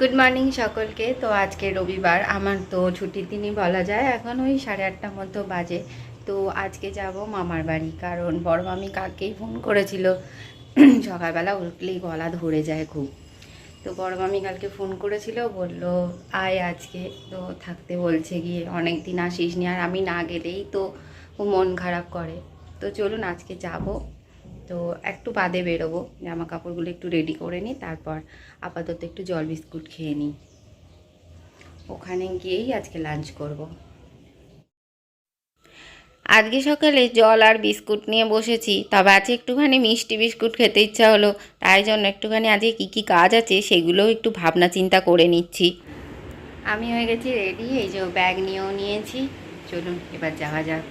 Morning সকলকে। তো আজকে রবিবার, আমার তো ছুটির দিনই বলা যায়। এখন ওই সাড়ে আটটার মতো বাজে। তো আজকে যাব মামার বাড়ি, কারণ বড় মামি কালকেই ফোন করেছিল। সকালবেলা উঠলেই গলা ধরে যায় খুব। তো বড় মামি কালকে ফোন করেছিল, বলল, আয় আজকে। তো থাকতে বলছে গিয়ে, অনেক দিন আসিস নি আর আমি না গেলেই তো ও মন খারাপ করে। তো চলুন আজকে যাব। তো একটু বাদে বেরোবো, জামা কাপড়গুলো একটু রেডি করে নিই, তারপর আপাতত একটু জল বিস্কুট খেয়ে নিই। ওখানে গিয়েই আজকে লাঞ্চ করব। আজকে সকালে জল আর বিস্কুট নিয়ে বসেছি, তবে আজকে একটুখানি মিষ্টি বিস্কুট খেতে ইচ্ছা হলো, তাই জন্য একটুখানি আজকে কী কী কাজ আছে সেগুলোও একটু ভাবনা চিন্তা করে নিচ্ছি। আমি হয়ে গেছি রেডি এই যে ব্যাগ নিয়েও নিয়েছি, চলুন এবার যাওয়া যাক।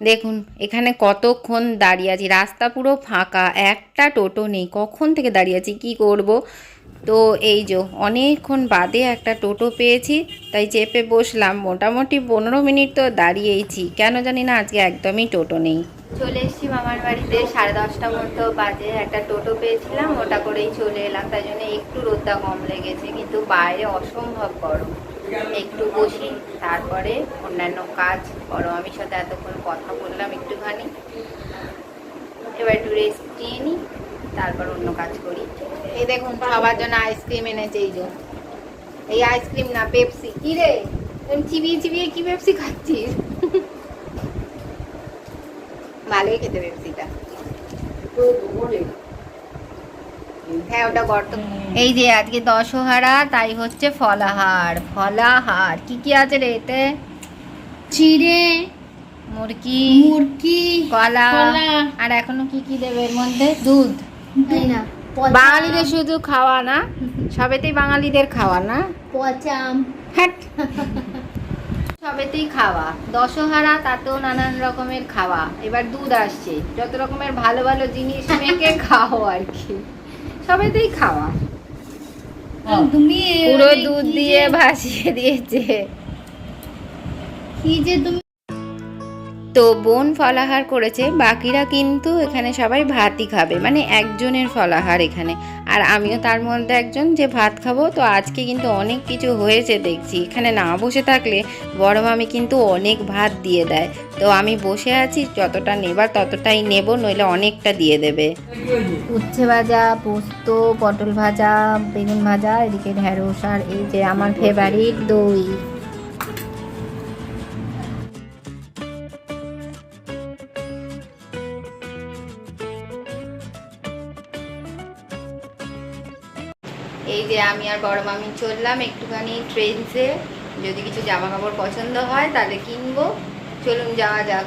দেখুন, এখানে কতক্ষণ দাঁড়িয়ে আছি? রাস্তা পুরো ফাঁকা, একটা টোটো নেই। কখন থেকে দাঁড়িয়ে আছি? কী করব? তো এই যে, অনেকক্ষণ বাদে একটা টোটো পেয়েছি, তাই চেপে বসলাম। মোটামুটি পনেরো মিনিট তো দাঁড়িয়েইছি। কেন জানি না, আজকে একদমই টোটো নেই। চলে এসেছি মামার বাড়িতে, সাড়ে দশটা মতো বাজে একটা টোটো পেয়েছিলাম, ওটা করেই চলে এলাম। তাই জন্য একটু রোদটা কম লেগেছে, কিন্তু বাইরে অসম্ভব গরম। একটু বসি, তারপরে অন্যান্য কাজ বড় আমির সাথে এতক্ষণ কথা বললাম একটুখানি। এবার একটু রেস্ট নিয়ে নিই তারপর অন্য কাজ করি। এই দেখুন, সবার জন্য আইসক্রিম এনেছে এই যে। এই আইসক্রিম না পেপসি কি রে? চিবিয়ে চিবিয়ে কি পেপসি খাচ্ছিস? ভালোই খেতে পেপসিটা হ্যাঁ ওটা গর্ত। এই যে আজকে দশহারা তাই হচ্ছে ফলাহার। ফলাহার কি কি আছে রে এতে? চিড়ে মুরগি মুরগি কলা কলা। আর এখনও কি কি দেবে এর মধ্যে? দুধ। তাই না? বাঙালিদের শুধু খাওয়া না সবেতেই বাঙালিদের খাওয়া না? পচাম হ্যাট। সবেতেই খাওয়া। দশহারা তাতেও নানান রকমের খাওয়া। এবার দুধ আসছে। যত রকমের ভালো ভালো জিনিস মেখে খাও আর কি। সবেতেই খাওয়া। তুমি পুরো মানে দুধ দিয়ে ভাসিয়ে দিয়েছে। কি যে তুমি তো বোন ফলাহার করেছে বাকিরা কিন্তু এখানে সবাই ভাতই খাবে মানে একজনের ফলাহার এখানে। আর আমিও তার মধ্যে একজন যে ভাত খাব তো আজকে কিন্তু অনেক কিছু হয়েছে দেখছি। এখানে না বসে থাকলে বড় মামি কিন্তু অনেক ভাত দিয়ে দেয়। তো আমি বসে আছি যতটা নেবার ততটাই নেব নইলে অনেকটা দিয়ে দেবে। উচ্ছে ভাজা পোস্ত পটল ভাজা বেগুন ভাজা এদিকে ঢেঁড়স আর এই যে আমার ফেভারিট দই। এই যে আমি আর বড় মামি চললাম একটুখানি ট্রেন্সে। যদি কিছু জামা কাপড় পছন্দ হয় তাহলে কিনবো। চলুন যাওয়া যাক।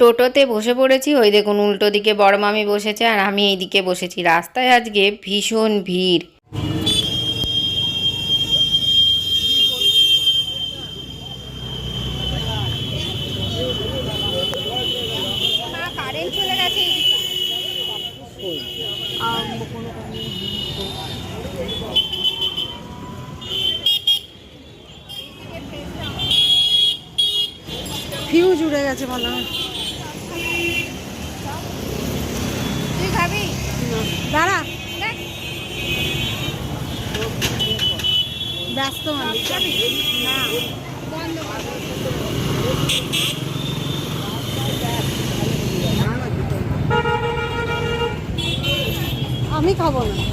টোটোতে বসে পড়েছি। ওই দেখুন উল্টো দিকে বড় মামি বসেছে আর আমি এই দিকে বসেছি। রাস্তায় আজকে ভীষণ ভিড়। ফিউজ উড়ে গেছে মনে হয়। দাঁড়া। ব্যস্ত আমি খাব না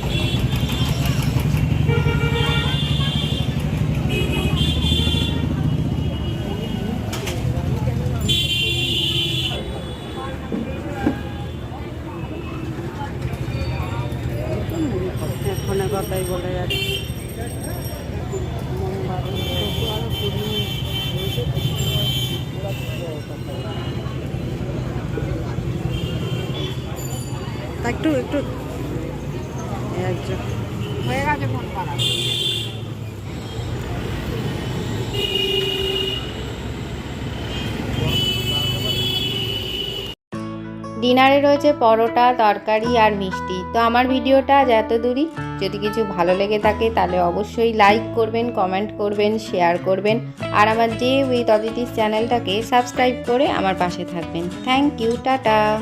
ফোনে কথাই বলে যাচ্ছি। একটু একটু। একজন। হয়ে গেছে ফোন করা। ডিনারে রয়েছে পরোটা তরকারি আর মিষ্টি। তো আমার ভিডিওটা আজ এত দূরই। যদি কিছু ভালো লেগে থাকে তাহলে অবশ্যই লাইক করবেন কমেন্ট করবেন শেয়ার করবেন। আর আমার যে উইথ অদিতিস চ্যানেলটাকে সাবস্ক্রাইব করে আমার পাশে থাকবেন। Thank you tata.